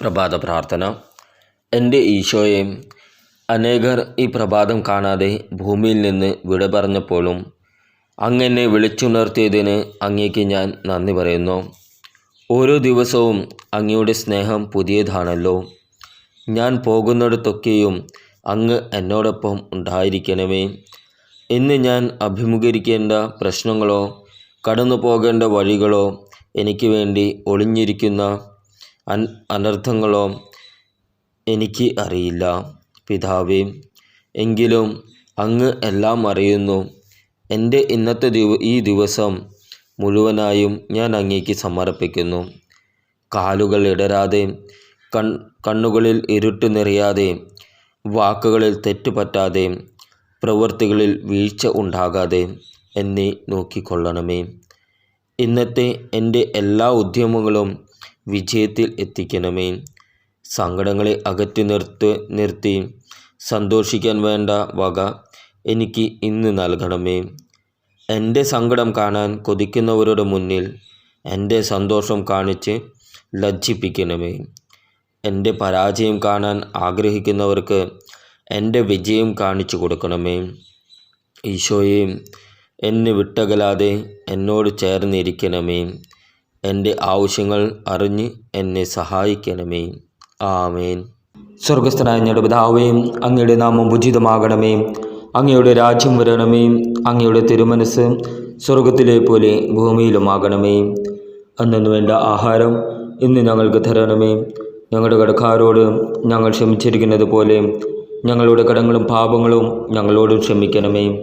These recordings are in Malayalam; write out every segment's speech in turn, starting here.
പ്രഭാത പ്രാർത്ഥന എന്റെ ഈശോയെ അനേകർ ഈ പ്രഭാതം കാണാതെ ഭൂമിയിൽ നിന്ന് വിട പറഞ്ഞപ്പോഴും അങ്ങനെ വിളിച്ചുണർത്തിയതിന് അങ്ങേക്ക് ഞാൻ നന്ദി പറയുന്നു. ഓരോ ദിവസവും അങ്ങയുടെ സ്നേഹം പുതിയതാണല്ലോ. ഞാൻ പോകുന്നിടത്തൊക്കെയും അങ്ങ് എന്നോടൊപ്പം ഉണ്ടായിരിക്കണമേ. ഇന്ന് ഞാൻ അഭിമുഖീകരിക്കേണ്ട പ്രശ്നങ്ങളോ കടന്നു പോകേണ്ട വഴികളോ എനിക്ക് വേണ്ടി ഒളിഞ്ഞിരിക്കുന്ന അനർത്ഥങ്ങളോ എനിക്ക് അറിയില്ല. പിതാവേ എങ്കിലും അങ്ങ് എല്ലാം അറിയുന്നു. എന്റെ ഇന്നത്തെ ദിവ ഈ ദിവസം മുഴുവനായും ഞാൻ അങ്ങേക്ക് സമർപ്പിക്കുന്നു. കാലുകൾ ഇടരാതെ കൺ കണ്ണുകളിൽ ഇരുട്ട് നിറയാതെ വാക്കുകളിൽ തെറ്റുപറ്റാതെ പ്രവൃത്തികളിൽ വീഴ്ച ഉണ്ടാകാതെ എന്നെ നോക്കിക്കൊള്ളണമേ. ഇന്നത്തെ എന്റെ എല്ലാ ഉദ്യമങ്ങളും വിജയത്തിൽ എത്തിക്കണമേ. സങ്കടങ്ങളെ അകറ്റി നിർത്ത് നിർത്തി. സന്തോഷിക്കാൻ വേണ്ട വക എനിക്ക് ഇന്ന് നൽകണമേ. എന്റെ സങ്കടം കാണാൻ കൊതിക്കുന്നവരുടെ മുന്നിൽ എന്റെ സന്തോഷം കാണിച്ച് ലജ്ജിപ്പിക്കണമേ. എന്റെ പരാജയം കാണാൻ ആഗ്രഹിക്കുന്നവർക്ക് എന്റെ വിജയം കാണിച്ചു കൊടുക്കണമേ. ഈശോയെ എന്നെ വിട്ടകലാതെ എന്നോട് ചേർന്നിരിക്കണമേ. എന്റെ ആവശ്യങ്ങൾ അറിഞ്ഞ് എന്നെ സഹായിക്കണമേ. ആമേൻ. സ്വർഗസ്ഥനായ ഞങ്ങളുടെ പിതാവേ അങ്ങയുടെ നാമം ഉചിതമാകണമേ. അങ്ങയുടെ രാജ്യം വരണമേ. അങ്ങയുടെ തിരുമനസ് സ്വർഗത്തിലെ പോലെ ഭൂമിയിലുമാകണമേ. അന്നു വേണ്ട ആഹാരം ഇന്ന് ഞങ്ങൾക്ക് തരണമേ. ഞങ്ങളുടെ കടക്കാരോട് ഞങ്ങൾ ക്ഷമിച്ചിരിക്കുന്നത് പോലെ ഞങ്ങളുടെ കടങ്ങളും പാപങ്ങളും ഞങ്ങളോട് ക്ഷമിക്കണമേ.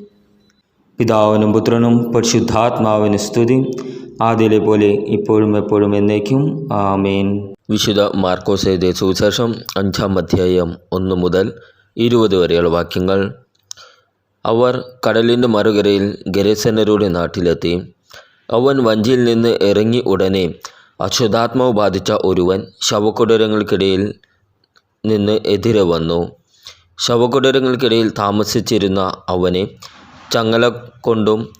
പിതാവിനും പുത്രനും പരിശുദ്ധാത്മാവിന് സ്തുതി. ആദ്യയിലെ പോലെ ഇപ്പോഴും എപ്പോഴും എന്നേക്കും. ആമേൻ. വിശുദ്ധ മാർക്കോസ് സുവിശേഷം അഞ്ചാം അധ്യായം ഒന്ന് മുതൽ ഇരുപത് വരെയുള്ള വാക്യങ്ങൾ. അവർ കടലിന്റെ മറുകരയിൽ ഗരസനരുടെ നാട്ടിലെത്തി. അവൻ വഞ്ചിയിൽ നിന്ന് ഇറങ്ങി ഉടനെ അശുദ്ധാത്മാവ് ബാധിച്ച ഒരുവൻ ശവകുടരങ്ങൾക്കിടയിൽ നിന്ന് എതിരെ വന്നു. ശവകുടരങ്ങൾക്കിടയിൽ താമസിച്ചിരുന്ന അവനെ ചങ്ങല കൊണ്ടും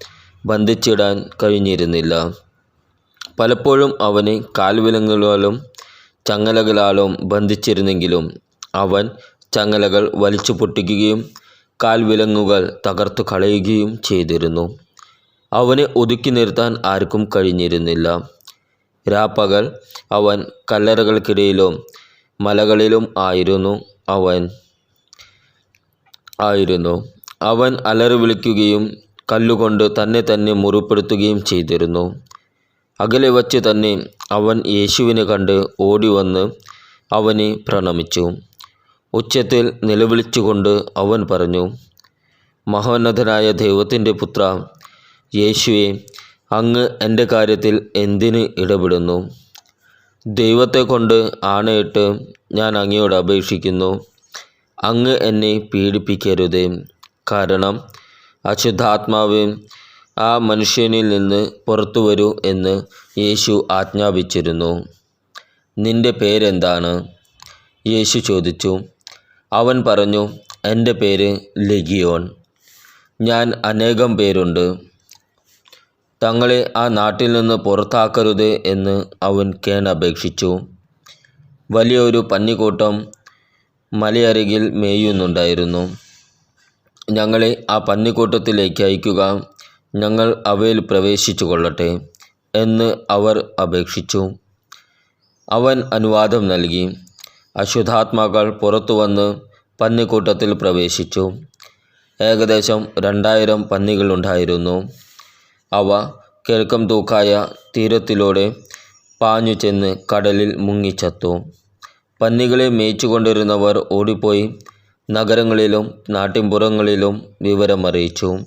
ബന്ധിച്ചിടാൻ കഴിഞ്ഞിരുന്നില്ല. പലപ്പോഴും അവനെ കാൽവിലങ്ങുകളാലും ചങ്ങലകളാലും ബന്ധിച്ചിരുന്നെങ്കിലും അവൻ ചങ്ങലകൾ വലിച്ചു പൊട്ടിക്കുകയും കാൽവിലങ്ങുകൾ തകർത്തു കളയുകയും ചെയ്തിരുന്നു. അവനെ ഒതുക്കി നിർത്താൻ ആർക്കും കഴിഞ്ഞിരുന്നില്ല. രാപ്പകൽ അവൻ കല്ലറകൾക്കിടയിലും മലകളിലും ആയിരുന്നു അവൻ ആയിരുന്നു. അവൻ അലറി വിളിക്കുകയും കല്ലുകൊണ്ട് തന്നെ തന്നെ മുറിപ്പെടുത്തുകയും ചെയ്തിരുന്നു. അകലെ വച്ച് തന്നെ അവൻ യേശുവിനെ കണ്ട് ഓടിവന്ന് അവനെ പ്രണമിച്ചു. ഉച്ചത്തിൽ നിലവിളിച്ചുകൊണ്ട് അവൻ പറഞ്ഞു മഹോന്നതനായ ദൈവത്തിന്റെ പുത്ര യേശുവെ അങ്ങ് എന്റെ കാര്യത്തിൽ എന്തിന് ഇടപെടുന്നു? ദൈവത്തെ കൊണ്ട് ആണയിട്ട് ഞാൻ അങ്ങയോട് അപേക്ഷിക്കുന്നു. അങ്ങ് എന്നെ പീഡിപ്പിക്കരുത്. കാരണം അശുദ്ധാത്മാവ് ആ മനുഷ്യനിൽ നിന്ന് പുറത്തു വരൂ എന്ന് യേശു ആജ്ഞാപിച്ചിരുന്നു. നിന്റെ പേരെന്താണ്? യേശു ചോദിച്ചു. അവൻ പറഞ്ഞു എന്റെ പേര് ലെഗിയോൺ. ഞാൻ അനേകം പേരുണ്ട്. തങ്ങളെ ആ നാട്ടിൽ നിന്ന് പുറത്താക്കരുത് എന്ന് അവൻ കേൺ അപേക്ഷിച്ചു. വലിയൊരു പന്നിക്കൂട്ടം മലയരികിൽ മേയുന്നുണ്ടായിരുന്നു. ഞങ്ങളെ ആ പന്നിക്കൂട്ടത്തിലേക്ക് അയക്കുക. ഞങ്ങൾ അവയിൽ പ്രവേശിച്ചു കൊള്ളട്ടെ എന്ന് അവർ അപേക്ഷിച്ചു. അവൻ അനുവാദം നൽകി. അശുദ്ധാത്മാക്കൾ പുറത്തു വന്ന് പന്നിക്കൂട്ടത്തിൽ പ്രവേശിച്ചു. ഏകദേശം രണ്ടായിരം പന്നികളുണ്ടായിരുന്നു അവ കിഴക്കം തൂക്കായ തീരത്തിലൂടെ പാഞ്ഞു ചെന്ന് കടലിൽ മുങ്ങിച്ചത്തു. പന്നികളെ മേയിച്ചുകൊണ്ടിരുന്നവർ ഓടിപ്പോയി നഗരങ്ങളിലും നാട്ടിൻപുറങ്ങളിലും വിവരമറിയിച്ചു.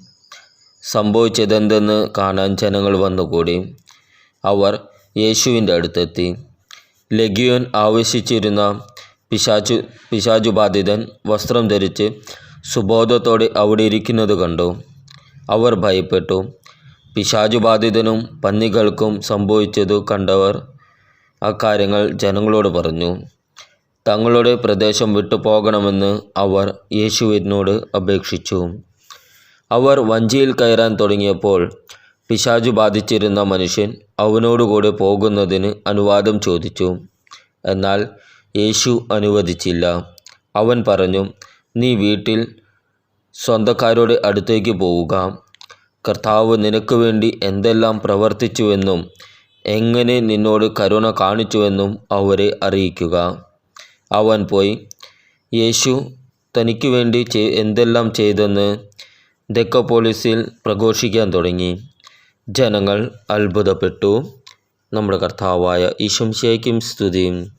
സംഭവിച്ചതെന്തെന്ന് കാണാൻ ജനങ്ങൾ വന്നുകൂടി. അവർ യേശുവിന്റെ അടുത്തെത്തി. ലഗിയോൻ ആവശ്യിച്ചിരുന്ന പിശാചു പിശാചുബാധിതൻ വസ്ത്രം ധരിച്ച് സുബോധത്തോടെ അവിടെ ഇരിക്കുന്നത് കണ്ടു. അവർ ഭയപ്പെട്ടു. പിശാചുബാധിതനും പന്നികൾക്കും സംഭവിച്ചതു കണ്ടവർ അക്കാര്യങ്ങൾ ജനങ്ങളോട് പറഞ്ഞു. തങ്ങളുടെ പ്രദേശം വിട്ടുപോകണമെന്ന് അവർ യേശുവിനോട് അപേക്ഷിച്ചു. അവർ വഞ്ചിയിൽ കയറാൻ തുടങ്ങിയപ്പോൾ പിശാചു ബാധിച്ചിരുന്ന മനുഷ്യൻ അവനോടുകൂടെ പോകുന്നതിന് അനുവാദം ചോദിച്ചു. എന്നാൽ യേശു അനുവദിച്ചില്ല. അവൻ പറഞ്ഞു നീ വീട്ടിൽ സ്വന്തക്കാരുടെ അടുത്തേക്ക് പോവുക. കർത്താവ് നിനക്ക് വേണ്ടി എന്തെല്ലാം പ്രവർത്തിച്ചുവെന്നും എങ്ങനെ നിന്നോട് കരുണ കാണിച്ചുവെന്നും അവരെ അറിയിക്കുക. അവൻ പോയി. യേശു തനിക്ക് വേണ്ടി എന്തെല്ലാം ചെയ്തെന്ന് ദെക്കപ്പോളിസിൽ പ്രഘോഷിക്കാൻ തുടങ്ങി. ജനങ്ങൾ അത്ഭുതപ്പെട്ടു. നമ്മുടെ കർത്താവായ ഈശംശയ്ക്കും സ്തുതിയും.